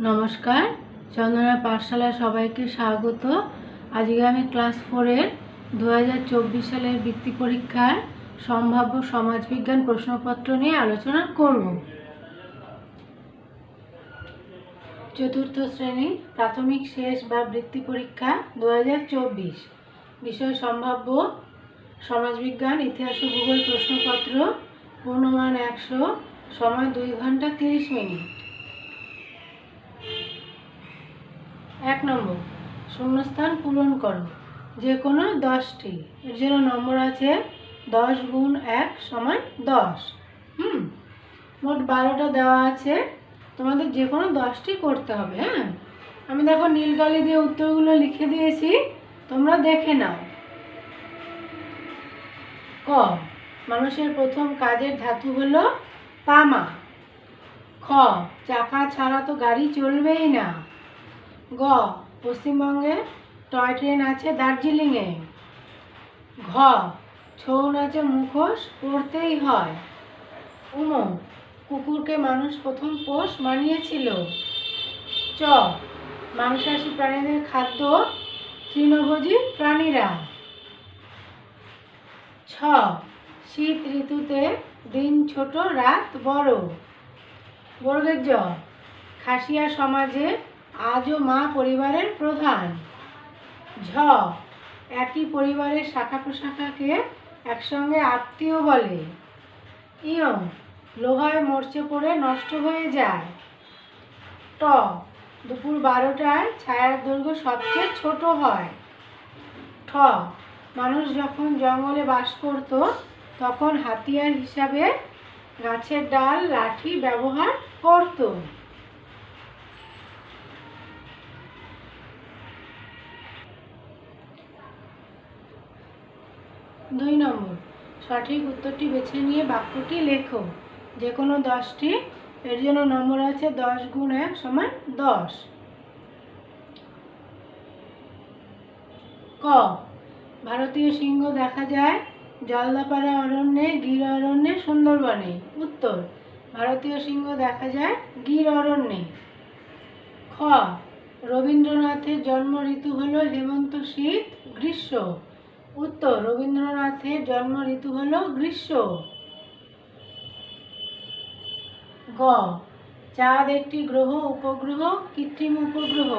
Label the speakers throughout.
Speaker 1: নমস্কার চন্দনা পাঠশালায় সবাইকে স্বাগত। আজকে আমি ক্লাস ফোরের দু হাজার চব্বিশ সালের বৃত্তি পরীক্ষার সম্ভাব্য সমাজবিজ্ঞান প্রশ্নপত্র নিয়ে আলোচনা করব। চতুর্থ শ্রেণি প্রাথমিক শেষ বা বৃত্তি পরীক্ষা দু হাজার চব্বিশ। বিষয় সম্ভাব্য সমাজবিজ্ঞান, ইতিহাস ও ভূগোল প্রশ্নপত্র, পূর্ণমান একশো, সময় দুই ঘণ্টা তিরিশ মিনিট। এক নম্বর, শূন্যস্থান পূরণ করো। যে কোনো দশটি এর জন্য নম্বর আছে দশ গুণ এক সমান দশ। হুম? মোট বারোটা দেওয়া আছে। তোমাদের যে কোনো দশটি করতে হবে হ্যাঁ? আমি দেখো নীল কালি দিয়ে উত্তরগুলো লিখে দিয়েছি, তোমরা দেখে নাও। ক, মানুষের প্রথম কাজের ধাতু হলো তামা। খ, চাকা ছাড়া তো গাড়ি চলবেই না। গ, পশ্চিমবঙ্গে টয় ট্রেন আছে দার্জিলিংয়ে। ঘ ছৌ নাচে মুখোশ পড়তেই হয়। উম, কুকুরকে মানুষ প্রথম পোষ মানিয়েছিল। চ, মাংসাশী প্রাণীদের খাদ্য তৃণভোজী প্রাণীরা। ছ, শীত ঋতুতে দিন ছোট, রাত বড়। বর্গের জ, খাসিয়া সমাজে আজও মা পরিবারের প্রধান। ঝ, একই পরিবারের শাখা প্রশাখাকে একসঙ্গে আত্মীয় বলে। ইয়ং, লোহায় মরচে পড়ে নষ্ট হয়ে যায়। ট, দুপুর বারোটায় ছায়ার দৈর্ঘ্য সবচেয়ে ছোট হয়। ঠ, মানুষ যখন জঙ্গলে বাস করত, তখন হাতিয়ার হিসাবে গাছের ডাল, লাঠি ব্যবহার করতো। দুই নম্বর। সঠিক উত্তরটি বেছে নিয়ে বাক্যটি লেখো। যে কোনো দশটি, এর জন্য নম্বর আছে দশ গুণ এক সমান দশ। ক। ভারতীয় সিংহ দেখা যায় জলদাপাড়া অরণ্যে, গির অরণ্যে, সুন্দরবনে। উত্তর, ভারতীয় সিংহ দেখা যায় গির অরণ্যে। খ। রবীন্দ্রনাথের জন্ম ঋতু হল হেমন্ত শীত গ্রীষ্ম। উত্তর, রবীন্দ্রনাথের জন্ম ঋতু হল গ্রীষ্ম। গ, চাঁদ একটি গ্রহ, উপগ্রহ, কৃত্রিম উপগ্রহ।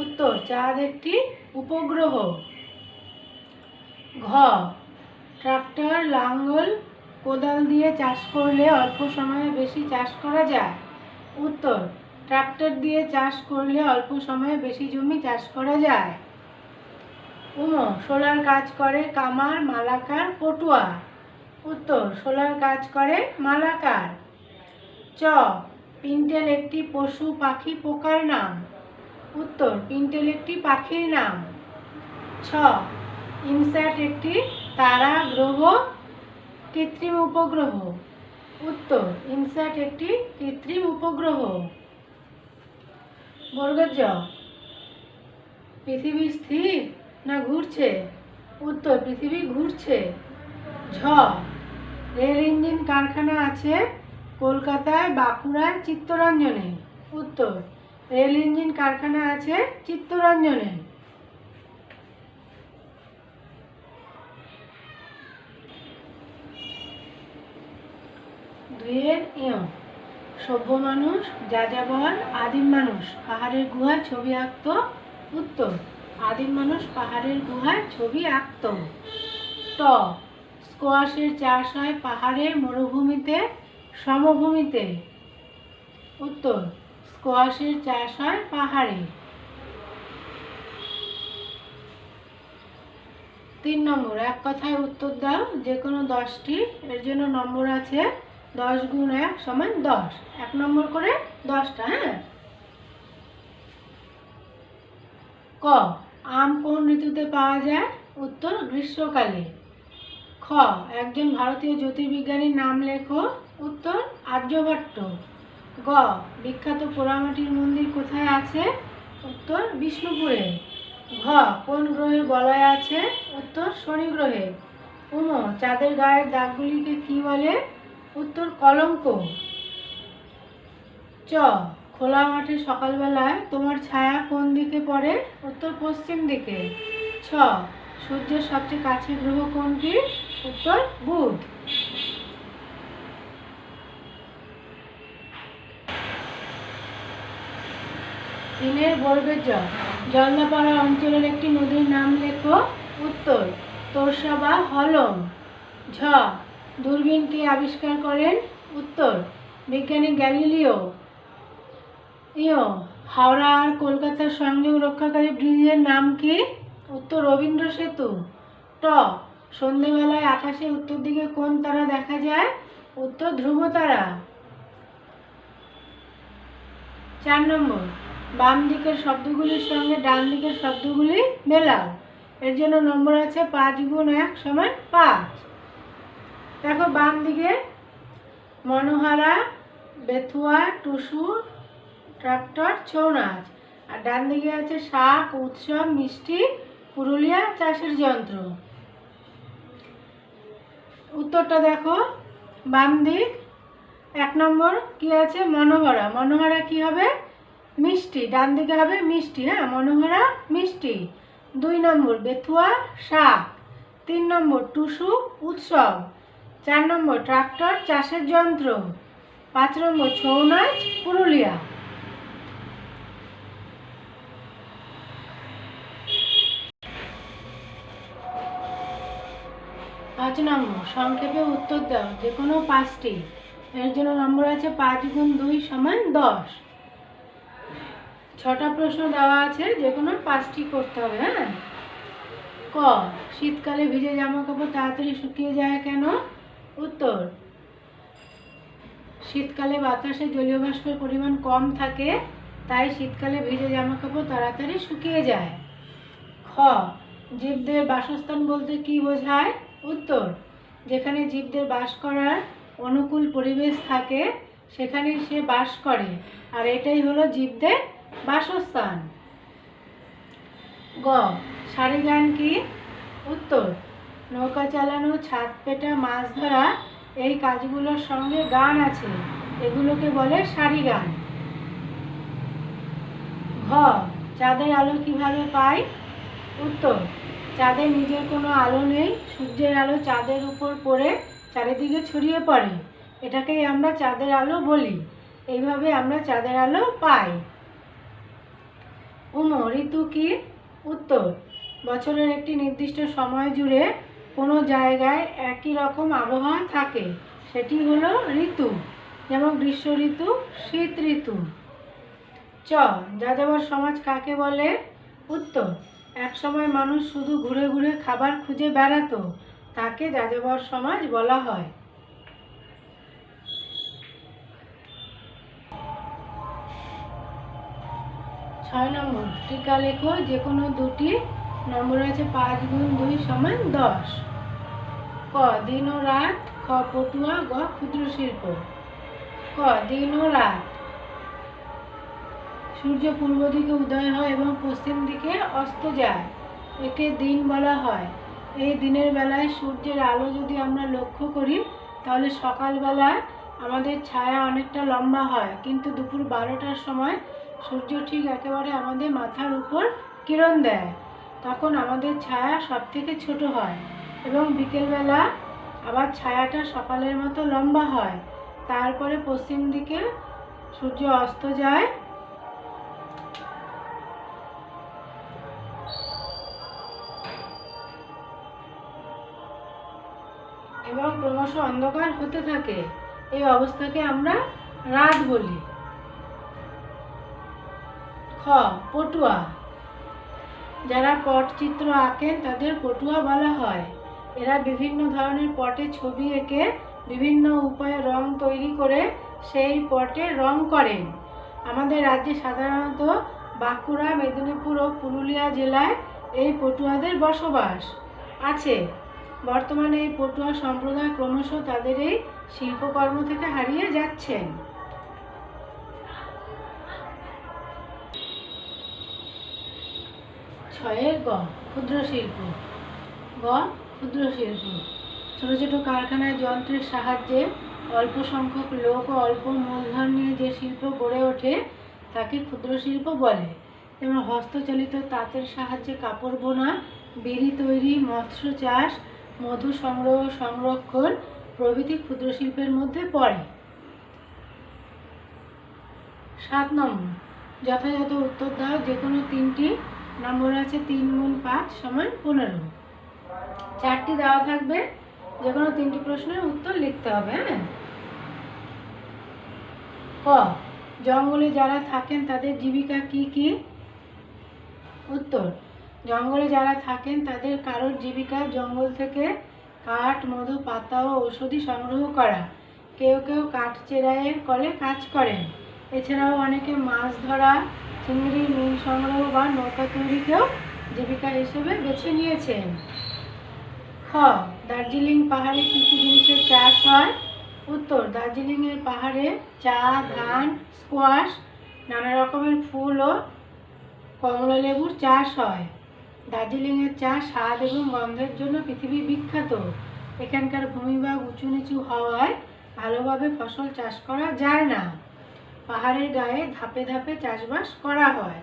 Speaker 1: উত্তর, চাঁদ একটি উপগ্রহ। ঘ, ট্রাক্টর, লাঙ্গল, কোদাল দিয়ে চাষ করলে অল্প সময়ে বেশি চাষ করা যায়। উত্তর, ট্রাক্টর দিয়ে চাষ করলে অল্প সময়ে বেশি জমি চাষ করা যায়। উম, সোলার কাজ করে কামার, মালাকার, পটুয়া। উত্তর, সোলার কাজ করে মালাকার। চ, পিন্টেল একটি পশু পাখি পোকার নাম। উত্তর, পিন্টেল একটি পাখির নাম। ছ ইনস্যাট একটি তারা গ্রহ, কৃত্রিম উপগ্রহ। উত্তর ইনস্যাট একটি কৃত্রিম উপগ্রহ। বর্গজ, পৃথিবী স্থির। না ঘুরছে? উত্তর, পৃথিবী ঘুরছে। ঝ, রেল ইঞ্জিন কারখানা আছে কলকাতায়, বাঁকুড়ায়, চিত্তরঞ্জনে। উত্তর, রেল ইঞ্জিন কারখানা আছে চিত্তরঞ্জনে। দুইয়ের ইয়, সভ্য মানুষ, যাযাবর, আদিম মানুষ। পাহাড়ের গুহায় ছবি আঁকত উত্তর। আদিম মানুষ পাহাড়ের গুহায় ছবি আঁকত। ট, স্কোয়াশের চাষ হয় পাহাড়ে মরুভূমিতে, সমভূমিতে। উত্তর, স্কোয়াশের চাষ হয় পাহাড়ে। তিন নম্বর, এক কথায় উত্তর দাও যে কোনো দশটি, এর জন্য নম্বর আছে দশ গুণ এক সমান দশ। এক নম্বর করে দশটা হ্যাঁ? ক আম কোন ঋতুতে পাওয়া যায়? উত্তর, গ্রীষ্মকালে। খ, একজন ভারতীয় জ্যোতির্বিজ্ঞানীর নাম লেখো। উত্তর, আর্যভট্ট। গ, বিখ্যাত পোড়ামাটির মন্দির কোথায় আছে? উত্তর, বিষ্ণুপুরে। ঘ, কোন গ্রহের বলয় আছে? উত্তর, শনি গ্রহে। উম, চাঁদের গায়ের দাগগুলিকে কি বলে? উত্তর, কলঙ্ক। চ খোলা মাঠে সকালবেলায় তোমার ছায়া কোন দিকে পড়ে? উত্তর পশ্চিম দিকে। ছ, সূর্যের সবচেয়ে কাছের গ্রহ কোনটি? উত্তর বুধ। দিনের বর্গের জল। জলদাপাড়া অঞ্চলের একটি নদীর নাম লেখো উত্তর। তোরসা বা হলম। ঝ দূরবীন কে আবিষ্কার করেন উত্তর। বিজ্ঞানী গ্যালিলিও। ইয়, হাওড়া আর কলকাতার সংযোগ রক্ষাকারী ব্রিজের নাম কি? উত্তর রবীন্দ্র সেতু। ট, সন্ধেবেলায় আকাশে উত্তর দিকে কোন তারা দেখা যায়? উত্তর ধ্রুব তারা চার নম্বর, বাম দিকের শব্দগুলির সঙ্গে ডান দিকের শব্দগুলি মেলাও। এর জন্য নম্বর আছে পাঁচ গুণ এক সমান পাঁচ। দেখো, বাম দিকে মনোহারা, বেথুয়া, টুসু ট্রাক্টর ছৌ নাচ আর ডান দিকে আছে শাক উৎসব মিষ্টি, পুরুলিয়া চাষের যন্ত্র। উত্তরটা দেখো, বাম দিক। এক নম্বর কি আছে? মনোহরা। মনোহরা কি হবে? মিষ্টি। ডান দিকে হবে মিষ্টি হ্যাঁ? মনোহরা, মিষ্টি। দুই নম্বর বেথুয়া, শাক। তিন নম্বর টুসু, উৎসব। চার নম্বর ট্রাক্টর, চাষের যন্ত্র। পাঁচ নম্বর ছৌ নাচ পুরুলিয়া। পাঁচ নম্বর, সংক্ষেপে উত্তর দাও, যে কোনো পাঁচটি। এর জন্য নম্বর আছে পাঁচ গুণ দুই সমান দশ। ছটা প্রশ্ন দেওয়া আছে, যে কোনো পাঁচটি করতে হবে হ্যাঁ? ক, শীতকালে ভিজে জামা কাপড় তাড়াতাড়ি শুকিয়ে যায় কেন? উত্তর, শীতকালে বাতাসে জলীয় বাষ্পের পরিমাণ কম থাকে, তাই শীতকালে ভিজে জামা কাপড় তাড়াতাড়ি শুকিয়ে যায়। খ, জীবদের বাসস্থান বলতে কি বোঝায়? উত্তর, যেখানে জীবদের বাস করার অনুকূল পরিবেশ থাকে সেখানে সে বাস করে। আর এটাই হলো জীবদের বাসস্থান। গ, সারি গান কি? উত্তর, নৌকা চালানো, ছাদ পেটা, মাছ ধরা, এই কাজগুলোর সঙ্গে গান আছে। এগুলোকে বলে সারি গান। ঘ, চাঁদের আলো কীভাবে পায়? উত্তর চাঁদের নিজের কোনো আলো নেই, সূর্যের আলো চাঁদের উপর পড়ে চারিদিকে ছড়িয়ে পড়ে। এটাকেই আমরা চাঁদের আলো বলি। এইভাবে আমরা চাঁদের আলো পাই। উম, ঋতু কি? উত্তর। বছরের একটি নির্দিষ্ট সময় জুড়ে কোনো জায়গায় একই রকম আবহাওয়া থাকে। সেটি হলো ঋতু, যেমন গ্রীষ্ম ঋতু, শীত ঋতু। চ, যাযাবর সমাজ কাকে বলে? উত্তর। এক সময় মানুষ শুধু ঘুরে ঘুরে খাবার খুঁজে বেড়াতো, তাকে যাযাবর সমাজ বলা হয়। ছয় নম্বর, টিকা লেখো যে কোনো দুটি নম্বর আছে, পাঁচ গুণ দুই সমান দশ। ক, দিন ও রাত, খ, পটুয়া, গ, ক্ষুদ্র শিল্প। ক, দিন ও রাত সূর্য পূর্ব দিকে উদয় হয় এবং পশ্চিম দিকে অস্ত যায়। একে দিন বলা হয়। এই দিনের বেলায় সূর্যের আলো যদি আমরা লক্ষ্য করি, তাহলে সকালবেলায় আমাদের ছায়া অনেকটা লম্বা হয়। কিন্তু দুপুর বারোটার সময় সূর্য ঠিক একেবারে আমাদের মাথার উপর কিরণ দেয়। তখন আমাদের ছায়া সব থেকে ছোট হয় এবং বিকেলবেলা আবার ছায়াটা সকালের মতো লম্বা হয়। তারপরে পশ্চিম দিকে সূর্য অস্ত যায় ক্রমশ অন্ধকার হতে থাকে। এই অবস্থাকে আমরা রাত বলি। খ, পটুয়া। যারা পটচিত্র আঁকেন, তাদের পটুয়া বলা হয়। এরা বিভিন্ন ধরনের পটে ছবি এঁকে বিভিন্ন উপায়ে রং তৈরি করে সেই পটে রং করেন। আমাদের রাজ্যে সাধারণত বাঁকুড়া, মেদিনীপুর ও পুরুলিয়া জেলায় এই পটুয়াদের বসবাস। আছে বর্তমানে এই পটুয়া সম্প্রদায় ক্রমশ তাদের এই শিল্পকর্ম থেকে হারিয়ে যাচ্ছেন। ছয়ের গ, ক্ষুদ্র শিল্প। গ, ক্ষুদ্র শিল্প। ছোট ছোট কারখানায় যন্ত্রের সাহায্যে অল্প সংখ্যক লোক ও অল্প মূলধন নিয়ে যে শিল্প গড়ে ওঠে, তাকে ক্ষুদ্র শিল্প বলে। যেমন হস্তচালিত তাঁতের সাহায্যে কাপড় বোনা, বিড়ি তৈরি, মৎস্য চাষ মধু সংগ্রহ সংরক্ষণ প্রভৃতি ক্ষুদ্র শিল্পের মধ্যে পড়ে। সাত নম্বর, যথাযথ উত্তর দাও যে কোনো তিনটি। নম্বর আছে তিন গুণ পাঁচ সমান পনেরো। চারটি দেওয়া থাকবে যে কোনো তিনটি প্রশ্নের উত্তর লিখতে হবে হ্যাঁ? ক, জঙ্গলে যারা থাকেন তাদের জীবিকা কি কি? উত্তর জঙ্গলে যারা থাকেন, তাদের কারোর জীবিকা জঙ্গল থেকে কাঠ, মধু, পাতা ও ঔষধি সংগ্রহ করা। কেউ কেউ কাঠ চেরাইয়ের কলে কাজ করেন। এছাড়াও অনেকে মাছ ধরা, চিংড়ি মিল সংগ্রহ বা নৌকা তৈরিকেও জীবিকা হিসেবে বেছে নিয়েছেন। খ, দার্জিলিং পাহাড়ে কী কী জিনিসের চাষ হয়? উত্তর, দার্জিলিংয়ের পাহাড়ে চা, ধান, স্কোয়াশ, নানা রকমের ফুল ও কমলা লেবুর চাষ হয়। দার্জিলিংয়ের চা স্বাদ এবং গন্ধের জন্য পৃথিবী বিখ্যাত। এখানকার ভূমিভাগ উঁচু নিচু হওয়ায় ভালোভাবে ফসল চাষ করা যায় না। পাহাড়ের গায়ে ধাপে ধাপে চাষবাস করা হয়।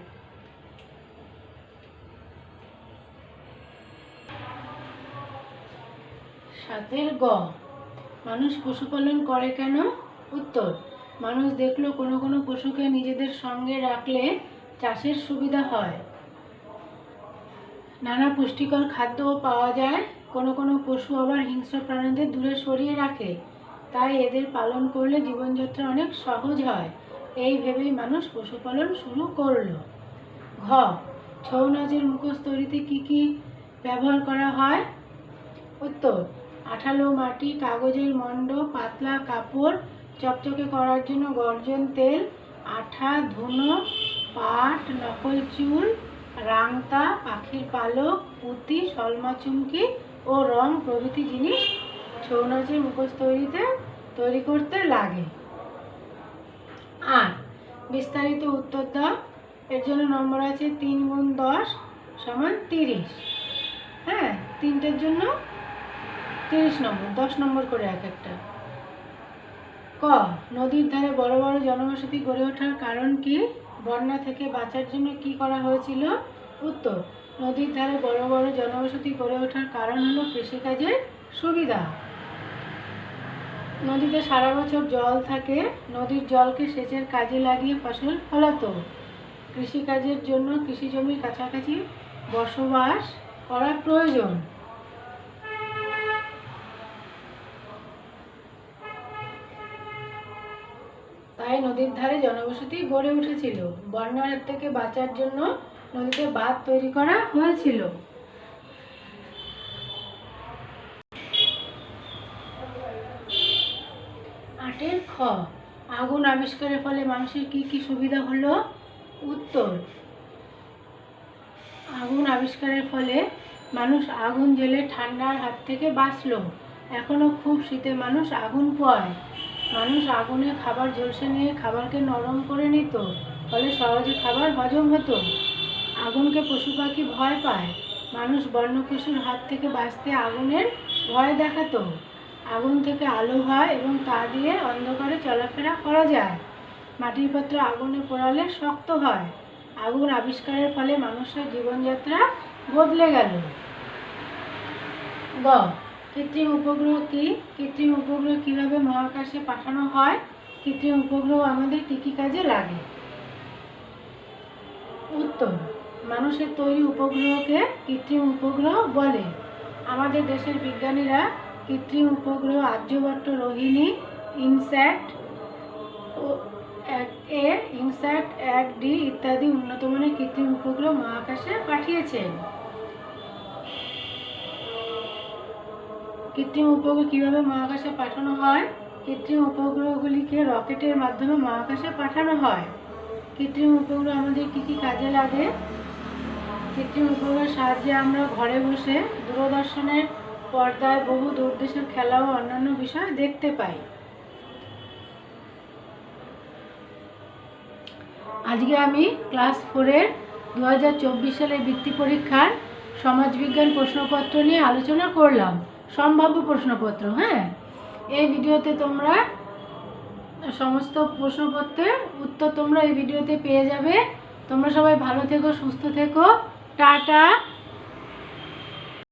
Speaker 1: সাতের গ। মানুষ পশুপালন করে কেন? উত্তর, মানুষ দেখল কোনো কোনো পশুকে নিজেদের সঙ্গে রাখলে চাষের সুবিধা হয়। নানা পুষ্টিকর খাদ্যও পাওয়া যায়। কোনো কোনো পশু আবার হিংস্র প্রাণীদের দূরে সরিয়ে রাখে। তাই এদের পালন করলে জীবনযাত্রা অনেক সহজ হয়। এই ভেবেই মানুষ পশুপালন শুরু করল। ঘ, ছৌ নাচের মুখোশ তৈরিতে কী কী ব্যবহার করা হয়? উত্তর, আঠালো মাটি, কাগজের মণ্ড, পাতলা কাপড়, চকচকে করার জন্য গর্জন তেল, আঠা, ধুনো, পাট, নকল চুল রাংতা, পাখির পালক, পুঁতি সলমা চুমকি ও রং প্রভৃতি জিনিস ছৌ নাচের মুখোশ তৈরিতে, তৈরি করতে লাগে। আর বিস্তারিত উত্তর দাও। এর জন্য নম্বর আছে তিন গুণ দশ সমান তিরিশ। হ্যাঁ তিনটের জন্য তিরিশ নম্বর, দশ নম্বর করে এক একটা। ক, নদীর ধারে বড় বড় জনবসতি গড়ে ওঠার কারণ কি? বন্যা থেকে বাঁচার জন্য কি করা হয়েছিল? উত্তর, নদীর ধারে বড় বড় জনবসতি গড়ে ওঠার কারণ হলো কৃষিকাজের সুবিধা। নদীতে সারা বছর জল থাকে, নদীর জলকে সেচের কাজে লাগিয়ে ফসল ফলাতো। কৃষিকাজের জন্য কৃষি জমির কাছাকাছি বসবাস করা প্রয়োজন। তাই নদীর ধারে জনবসতি গড়ে উঠেছিল। বন্যার থেকে বাঁচার জন্য নদীতে বাঁধ তৈরি করা হয়েছিল। আটের খ, আগুন আবিষ্কারের ফলে মানুষের কি কি সুবিধা হলো? উত্তর, আগুন আবিষ্কারের ফলে মানুষ আগুন জ্বেলে ঠান্ডার হাত থেকে বাঁচলো। এখনও খুব শীতে মানুষ আগুন পোয়ায়। মানুষ আগুনে খাবার ঝলসে নিয়ে খাবারকে নরম করে নিত, ফলে সহজে খাবার হজম হতো। আগুনকে পশু পাখি ভয় পায়। মানুষ বন্য পশুর হাত থেকে বাঁচতে আগুনের ভয় দেখাতো। আগুন থেকে আলো হয় এবং তা দিয়ে অন্ধকারে চলাফেরা করা যায়। মাটির পাত্র আগুনে পোড়ালে শক্ত হয়। আগুন আবিষ্কারের ফলে মানুষের জীবনযাত্রা বদলে গেল। গ কৃত্রিম উপগ্রহ কি? কৃত্রিম উপগ্রহ কীভাবে মহাকাশে পাঠানো হয়? কৃত্রিম উপগ্রহ আমাদের কী কী কাজে লাগে? উত্তর, মানুষের তৈরি উপগ্রহকে কৃত্রিম উপগ্রহ বলে। আমাদের দেশের বিজ্ঞানীরা কৃত্রিম উপগ্রহ Aryabhata Rohini, INSAT A, INSAT, এক ডি ইত্যাদি উন্নত মানের কৃত্রিম উপগ্রহ মহাকাশে পাঠিয়েছেন। কৃত্রিম উপগ্রহ কীভাবে মহাকাশে পাঠানো হয়? কৃত্রিম উপগ্রহগুলিকে রকেটের মাধ্যমে মহাকাশে পাঠানো হয়। কৃত্রিম উপগ্রহ আমাদের কী কী কাজে লাগে? কৃত্রিম উপগ্রহের সাহায্যে আমরা ঘরে বসে দূরদর্শনের পর্দায় বহু দূরদেশের খেলা ও অন্যান্য বিষয় দেখতে পাই। আজকে আমি ক্লাস ফোরের দু হাজার চব্বিশ সালের বৃত্তি পরীক্ষার সমাজবিজ্ঞান প্রশ্নপত্র নিয়ে আলোচনা করলাম। সম্ভাব্য প্রশ্নপত্র হ্যাঁ? এই ভিডিওতে তোমরা সমস্ত প্রশ্নপত্রের উত্তর তোমরা এই ভিডিওতে পেয়ে যাবে। তোমরা সবাই ভালো থেকো, সুস্থ থেকো। টাটা।